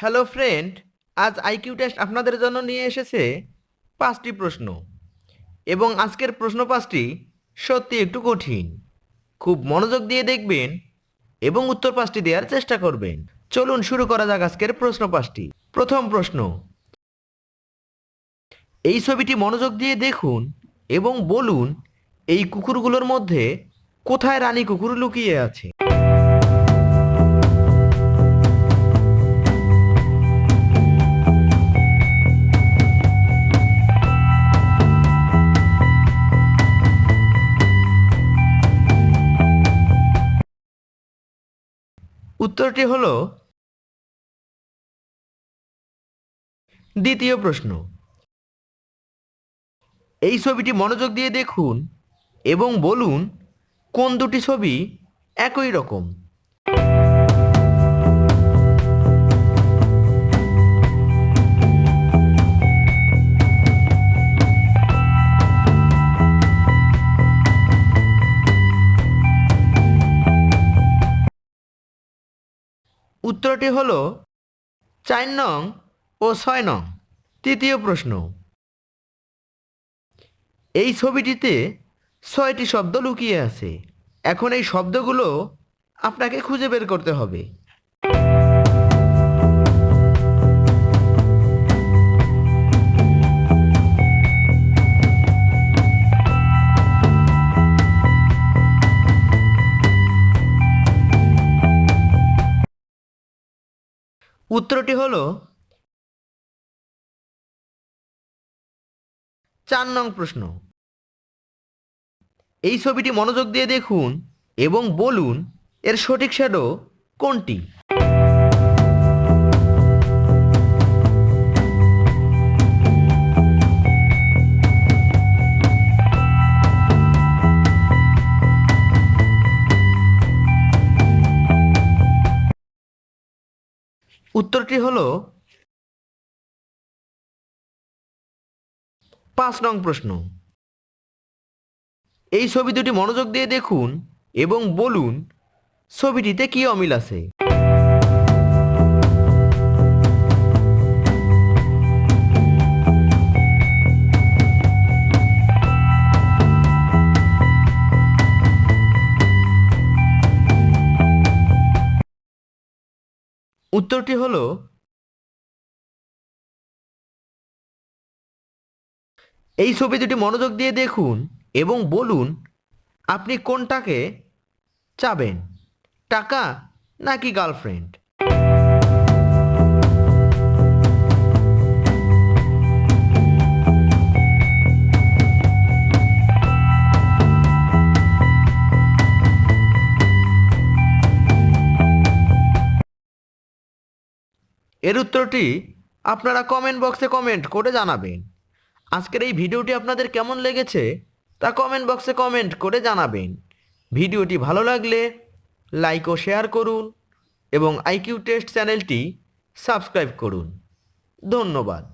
Hello friend, আজ IQ test আপনাদের জন্য নিয়ে এসেছে পাঁচটি প্রশ্ন। এবং আজকের প্রশ্ন পাঁচটি সত্যি একটু কঠিন। খুব মনোযোগ দিয়ে দেখবেন এবং উত্তর পাঁচটি দেওয়ার চেষ্টা করবেন। চলুন শুরু করা যাক আজকের প্রশ্ন পাঁচটি। প্রথম প্রশ্ন, এই ছবিটি মনোযোগ দিয়ে দেখুন এবং বলুন এই কুকুরগুলোর মধ্যে কোথায় রানী কুকুর লুকিয়ে আছে? উত্তরটি হল দ্বিতীয় প্রশ্ন। এই ছবিটি মনোযোগ দিয়ে দেখুন এবং বলুন কোন দুটি ছবি একই রকম। উত্তরটি হল চার নং ও ছয় নং। তৃতীয় প্রশ্ন। এই ছবিটিতে ছয়টি শব্দ লুকিয়ে আছে। এখন এই শব্দগুলো আপনাকে খুঁজে বের করতে হবে। উত্তরটি হল চার নং প্রশ্ন। এই ছবিটি মনোযোগ দিয়ে দেখুন এবং বলুন এর সঠিক শ্যাডো কোনটি? উত্তরটি হল পাঁচ নং প্রশ্ন। এই ছবি দুটি মনোযোগ দিয়ে দেখুন এবং বলুন ছবিটিতে কি অমিল আছে। উত্তরটি হলো এই ছবি দুটি মনোযোগ দিয়ে দেখুন এবং বলুন, আপনি কোনটাকে চাবেন, টাকা নাকি গার্লফ্রেন্ড? এর উত্তরটি আপনারা কমেন্ট বক্সে কমেন্ট করে জানাবেন। আজকের এই ভিডিওটি আপনাদের কেমন লেগেছে তা কমেন্ট বক্সে কমেন্ট করে জানাবেন। ভিডিওটি ভালো লাগলে লাইক ও শেয়ার করুন এবং আইকিউ টেস্ট চ্যানেলটি সাবস্ক্রাইব করুন। ধন্যবাদ।